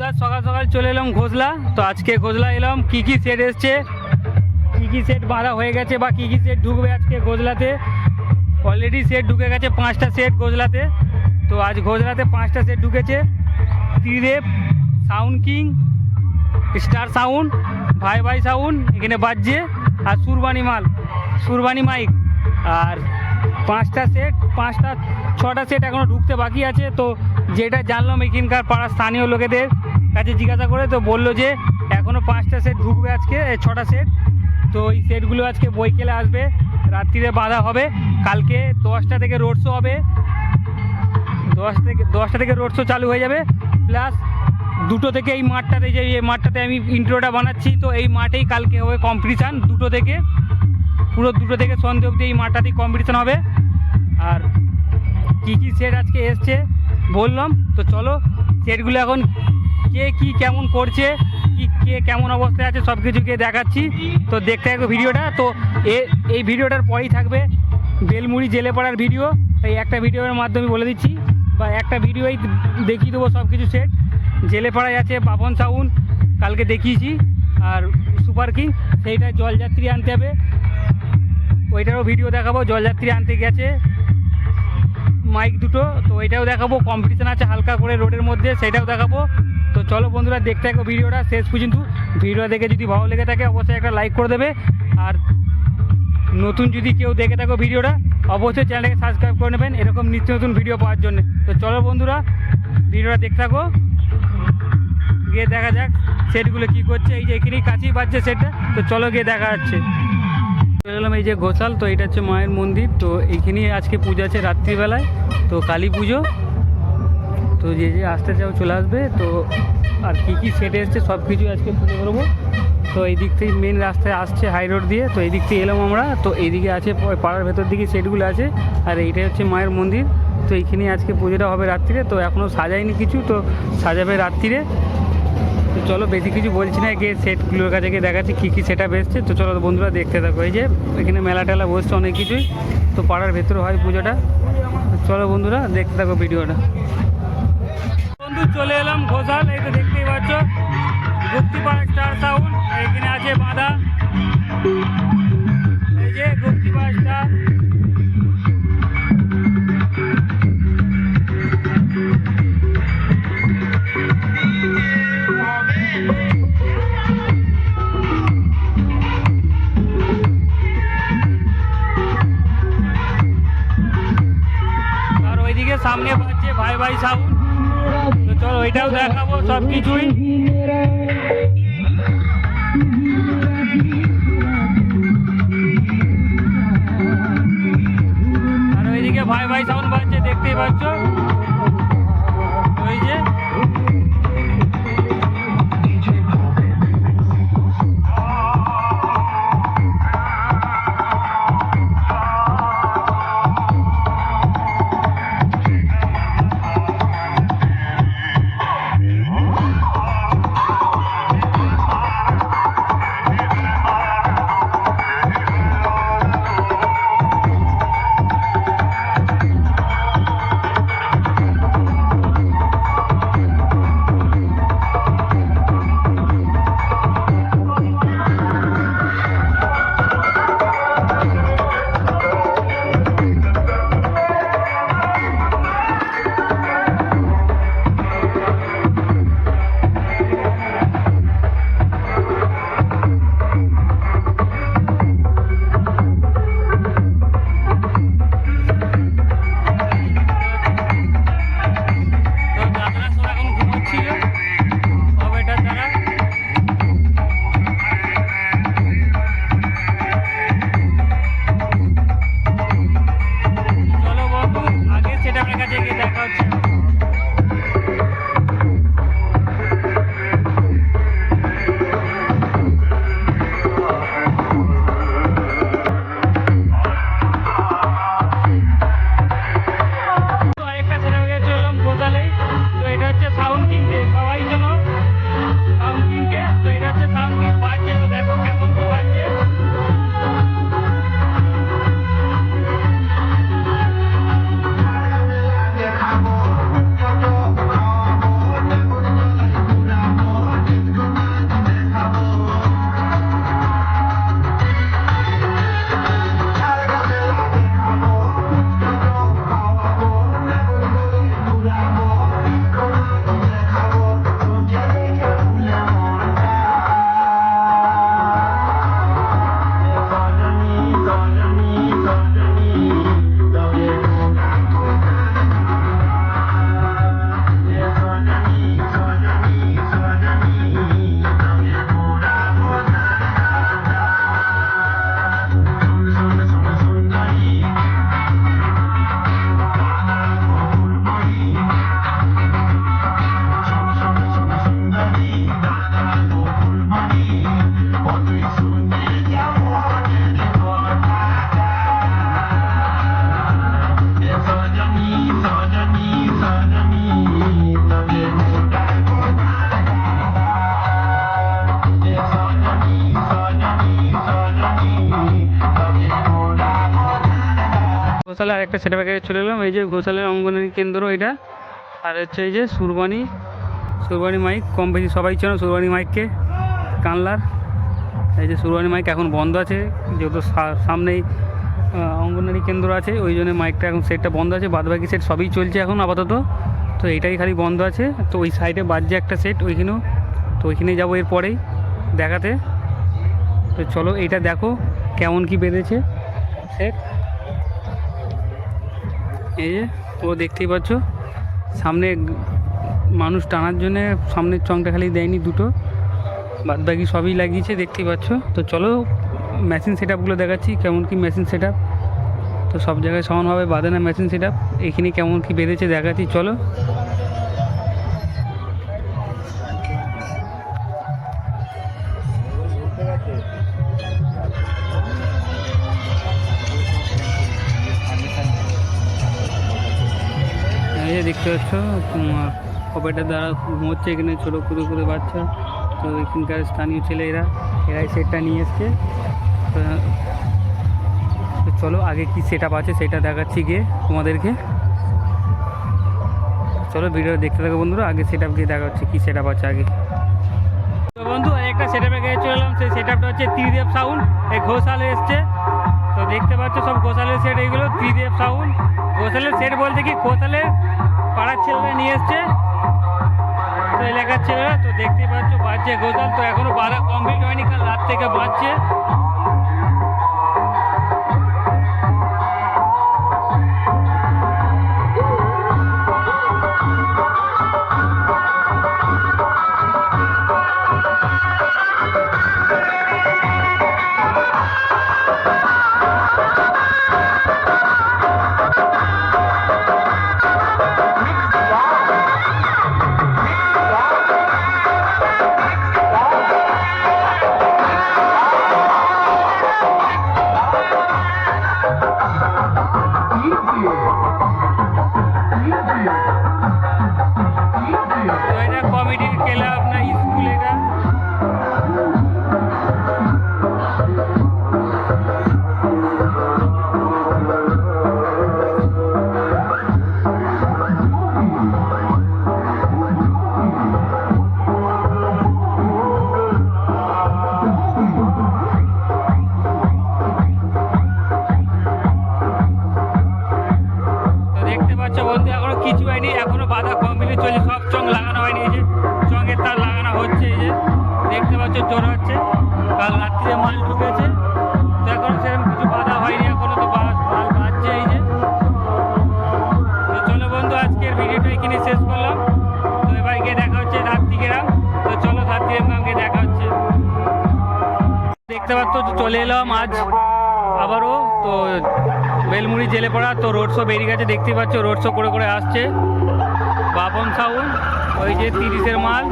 বন্ধু আজ সকাল সকাল চলে এলাম ঘোষলা। তো আজকে ঘোষলা এলাম, কি কি সেট এসছে, কি কি সেট বাঁধা হয়ে গেছে বা কি কি সেট ঢুকবে আজকে ঘোষলাতে। অলরেডি সেট ঢুকে গেছে পাঁচটা সেট ঘোষলাতে। তো আজ ঘোষলাতে পাঁচটা সেট ঢুকেছে। Tridev sound king star sound ভাই ভাই সাউন্ড এখানে বাজছে, আর সুরবানি মাল সুরবানি মাইক আর পাঁচটা সেট পাঁচটা, ছটা সেট এখনও ঢুকতে বাকি আছে। তো যেটা জানলাম এখানকার পাড়ার স্থানীয় লোকেদের কাছে জিজ্ঞাসা করে তো বলল যে এখনও পাঁচটা সেট ঢুকবে আজকে ছটা সেট তো এই সেটগুলো আজকে বইকেলে আসবে? রাত্রিরে বাঁধা হবে। কালকে দশটা থেকে রোড শো হবে। দশ থেকে, দশটা থেকে রোড শো চালু হয়ে যাবে। প্লাস দুটো থেকে এই মাঠটাতে যে, এই মাঠটাতে আমি ইন্ট্রোটা বানাচ্ছি, তো এই মাঠেই কালকে হবে কম্পিটিশান দুটো থেকে। পুরো দুটো থেকে সন্ধে অবধি এই মাঠটাতেই কম্পিটিশান হবে। আর কী কী সেট আজকে এসছে, বললাম। তো চলো সেটগুলো এখন কে কি কেমন করছে, কি কে কেমন অবস্থায় আছে সব কিছুকে দেখাচ্ছি। তো দেখতে থাকবে ভিডিওটা। তো এই ভিডিওটার পরেই থাকবে বেলমুড়ি জেলে পড়ার ভিডিও। এই একটা ভিডিওর মাধ্যমে বলে দিচ্ছি। বা একটা ভিডিওই দেখিয়ে দেবো সব কিছু সেট জেলে পাড়ায় আছে পাপন সাউন, কালকে দেখিয়েছি। আর সুপার কিং, সেইটা জলযাত্রী আনতে হবে। ওইটারও ভিডিও দেখাবো, জলযাত্রী আনতে গেছে। মাইক দুটো, তো এটাও দেখাবো। কম্পিটিশান আছে হালকা করে রোডের মধ্যে সেটাও দেখাবো। তো চলো বন্ধুরা, দেখতে থাকো ভিডিওটা শেষ পর্যন্ত। ভিডিও দেখে যদি ভালো লেগে থাকে, অবশ্যই একটা লাইক করে দেবে। আর নতুন যদি কেউ দেখে থাকো ভিডিওটা, অবশ্যই চ্যানেলটাকে সাবস্ক্রাইব করে নেবেন। এরকম নিত্য নতুন ভিডিও পাওয়ার জন্য। তো চলো বন্ধুরা, ভিডিওটা দেখতে থাকো। গিয়ে দেখা যাক সেটগুলো কি করছে। এই যে এখানেই কাছেই বাজছে সেটটা। তো চলো গিয়ে দেখা যাচ্ছে। চলে এলাম এই যে গোসাল তো এটা হচ্ছে মায়ের মন্দির। তো এইখানেই আজকে পুজো আছে রাত্রিবেলায়। তো কালী পুজো। তো যে যে আসতে চাও চলে আসবে, তো আর কী কী সেট এসছে সব কিছু আজকে পুজো করব তো এই দিক থেকে মেন রাস্তায় আসছে হাই রোড দিয়ে, তো এই দিক থেকে এলাম আমরা। তো এইদিকে আছে পাড়ার ভেতর দিকে সেটগুলো আছে, আর এইটাই হচ্ছে মায়ের মন্দির। তো এইখানেই আজকে পুজোটা হবে রাত্রিরে, তো এখনও সাজায়নি কিছু, তো সাজাবে রাত্রিরে। তো চলো বেশি কিছু বলছি না গিয়ে সেটগুলোর কাছে গিয়ে দেখাচ্ছি কী কী সেটা এসছে। তো চলো বন্ধুরা দেখতে থাকো, এই যে এখানে মেলা টেলা বসছে অনেক কিছুই। তো পাড়ার ভেতরে হয় পুজোটা। চলো বন্ধুরা দেখতে থাকো ভিডিওটা। চলে এলাম ঘোষাল এই তো দেখতেই পাচ্ছ গুপ্তিপাড়া স্টার সাউন্ড এখানে আছে বাঁধা এই যে গুপ্তিপাড়া স্টার আর ওইদিকে সামনে পাচ্ছে ভাই ভাই সাউন্ড তো চলো ওইটাও দেখাবো সব কিছুই আর ওইদিকে ভাই ভাই সাউন্ড বাজছে দেখতেই পাচ্ছ? ঘোষালে আরেকটা সেটা ব্যাগে চলে এলাম। এই যে ঘোষালের অঙ্গনারী কেন্দ্র এটা। আর হচ্ছে এই যে সুরবানি সুরবানি মাইক, কম বেশি সবাই চেনো সুরবানি মাইককে, কানলার। এই যে সুরবানি মাইক এখন বন্ধ আছে, যেহেতু সামনেই অঙ্গনারী কেন্দ্র আছে, ওই জন্য মাইকটা এখন সেটটা বন্ধ আছে, বাদবাকি সেট সবই চলছে এখন আপাতত। তো এটাই খালি বন্ধ আছে। তো ওই সাইডে বাজছে একটা সেট ওইখানেও। তো ওইখানে যাব এরপরেই দেখাতে। তো চলো এইটা দেখো কেমন কি বেঁধেছে। সেট। এই যে, ও দেখতেই পাচ্ছ, সামনে মানুষ টানার জন্যে সামনের চংটা খালি দেয়নি দুটো বাদ বাকি সবই লাগিয়েছে, দেখতেই পাচ্ছ। তো চলো মেশিন সেট আপগুলো দেখাচ্ছি, কেমন কি মেশিন সেট আপ তো সব জায়গায় সমানভাবে বাঁধে না মেশিন সেট আপ এখানে কেমন কি বেঁধেছে দেখাচ্ছি, চলো। এই যে দেখতে পাচ্ছ কপারটার দ্বারা ঘুমোচ্ছে এখানে ছোটো কুড়ো করে বাচ্চা। তো এখানকার স্থানীয় ছেলেরা, এরাই সেটটা নিয়ে এসছে। তো চলো, আগে কি সেট আছে সেটা দেখাচ্ছি গিয়ে তোমাদেরকে। চলো ভিডিও দেখতে থাকো বন্ধুরা, আগে সেট আপ গিয়ে দেখা হচ্ছে কী সেট আছে আগে। তো বন্ধু একটা সেট আপে গিয়ে চলে এলাম, সেই সেট আপটা হচ্ছে ত্রিদেব সাউন্ড এই ঘোষালে এসছে। তো দেখতে পাচ্ছ সব ঘোষালের সেট এইগুলো ত্রিদেব সাউন্ড গোশালের সেট বলতে কি কোশালের পাড়ার ছেলেরা নিয়ে এসছে। তো এলাকার ছেলেরা তো দেখতে পাচ্ছ বাজছে গোসাল, তো এখনও বাধা কমপ্লিট হয়নি, কাল রাত থেকে বাজছে। গিয়ে দেখা হচ্ছে রাত্রিগ্রাম তো চলো রাত্রিগ্রাম গিয়ে দেখা হচ্ছে। দেখতে পাচ্ছ চলে এলাম আজ আবারও। তো বেলমুড়ি জেলে পড়া, তো রোড শো বেরিয়ে গেছে, দেখতেই পাচ্ছ, রোড শো করে করে আসছে। বাপন সাউন্ড ওই যে তিরিশের মাল।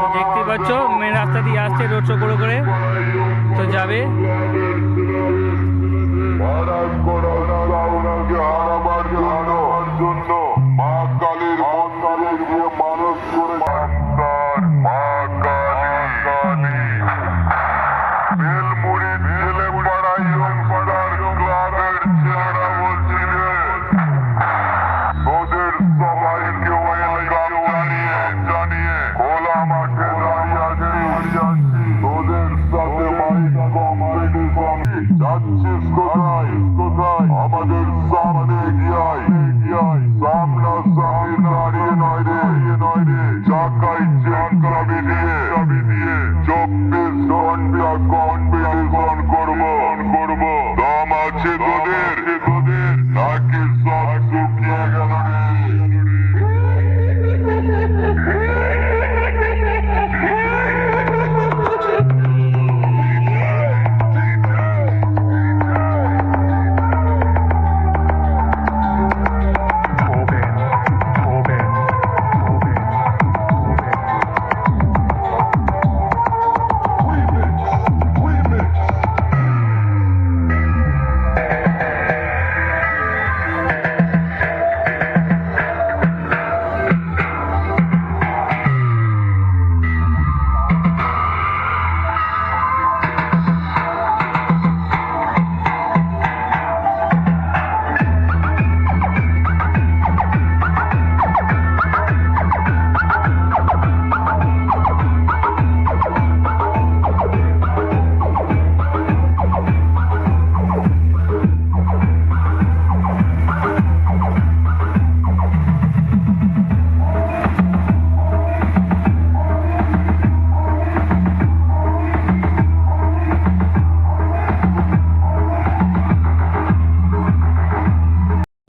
তো দেখতেই পাচ্ছ মেন রাস্তা দিয়ে আসছে রোড শো করে করে। তো যাবে।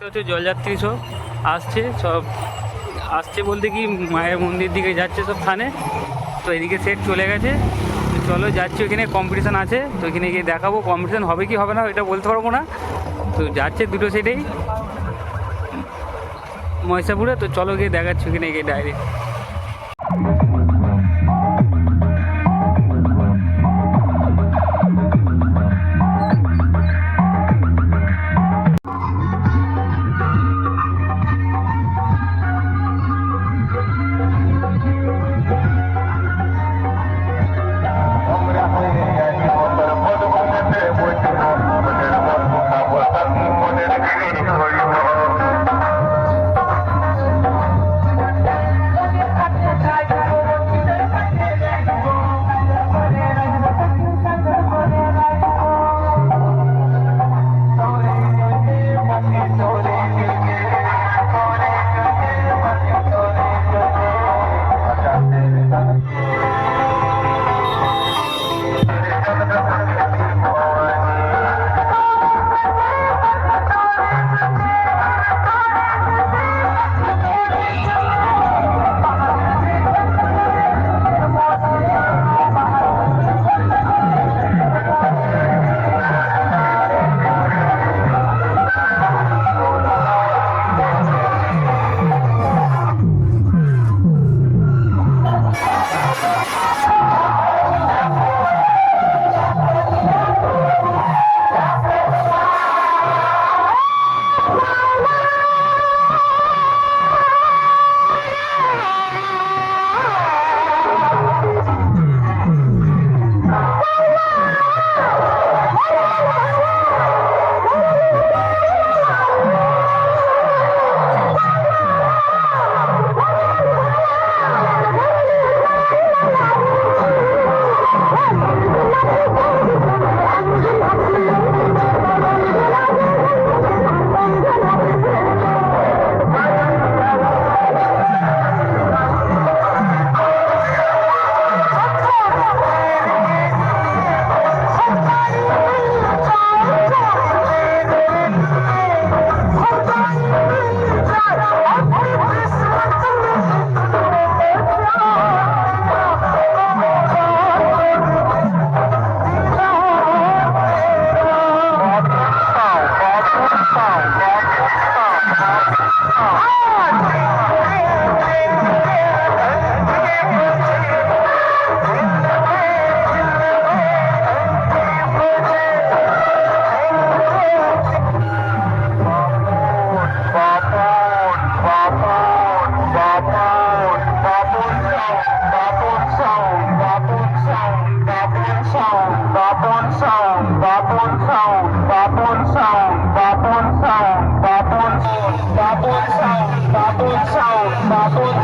হচ্ছে জলযাত্রী সব আসছে সব আসছে বলতে কি মায়ের মন্দির দিকে যাচ্ছে সব থানে তো এদিকে সেট চলে গেছে। তো চলো যাচ্ছি, ওইখানে কম্পিটিশান আছে। তো ওইখানে গিয়ে দেখাবো কম্পিটিশান হবে কি হবে না, এটা বলতে পারব না। তো যাচ্ছে দুটো সেটেই মহিষাপুরে তো চলো গিয়ে দেখাচ্ছি ওখানে গিয়ে direct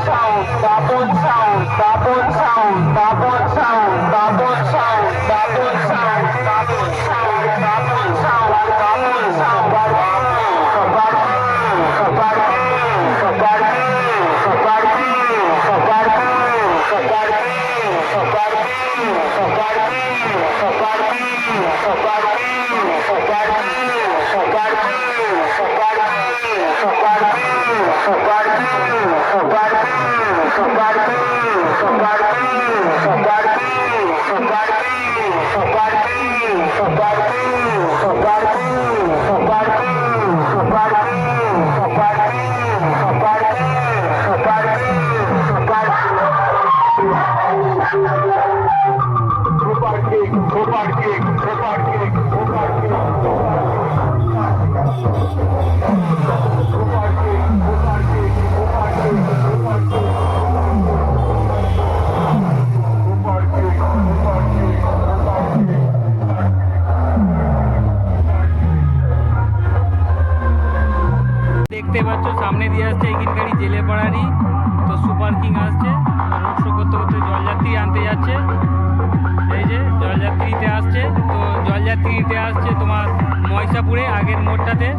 sound, Babon sound, Babon sound, Babon sound, Babon sound, Babon sound, Babon sound, Babon sound, Babon sound, Bye. দেখতে পাচ্ছ, সামনে দিয়ে আসছে এখানকারই জেলে পাড়ারই। তো সুপার কিং আসছে রোড করতে করতে জলযাত্রী আনতে যাচ্ছে। এই যে, জলযাত্রীতে আসছে, তো জলযাত্রীতে আসছে তোমার ময়সাপুরে আগের মোড়টাতে।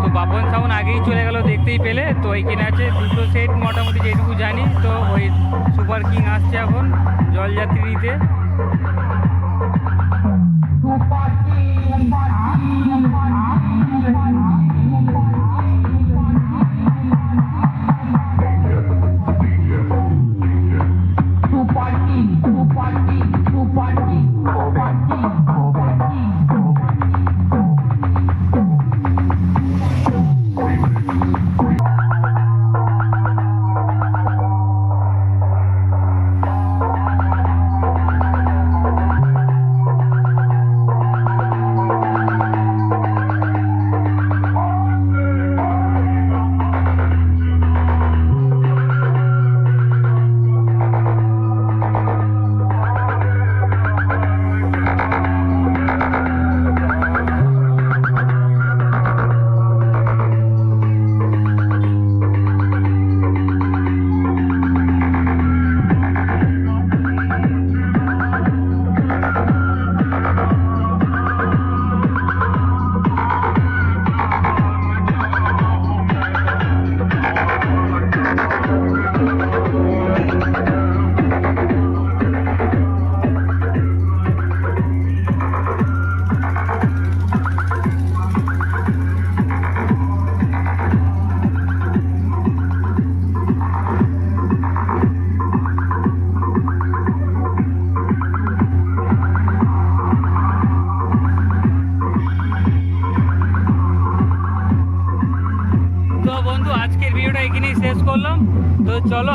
তো বাপন সাউন আগেই চলে গেল, দেখতেই পেলে। তো এইখানে আছে দুটো সেট মোটামুটি যেটুকু জানি। তো ওই সুপার কিং আসছে এখন জলযাত্রীতে।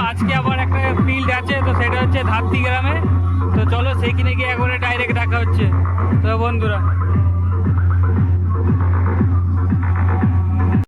আজকে আবার একটা ফিল্ড আছে, তো সেটা হচ্ছে ধাত্তি গ্রামে তো চলো সেইখানে গিয়ে একবারে ডাইরেক্ট দেখা হচ্ছে। তো বন্ধুরা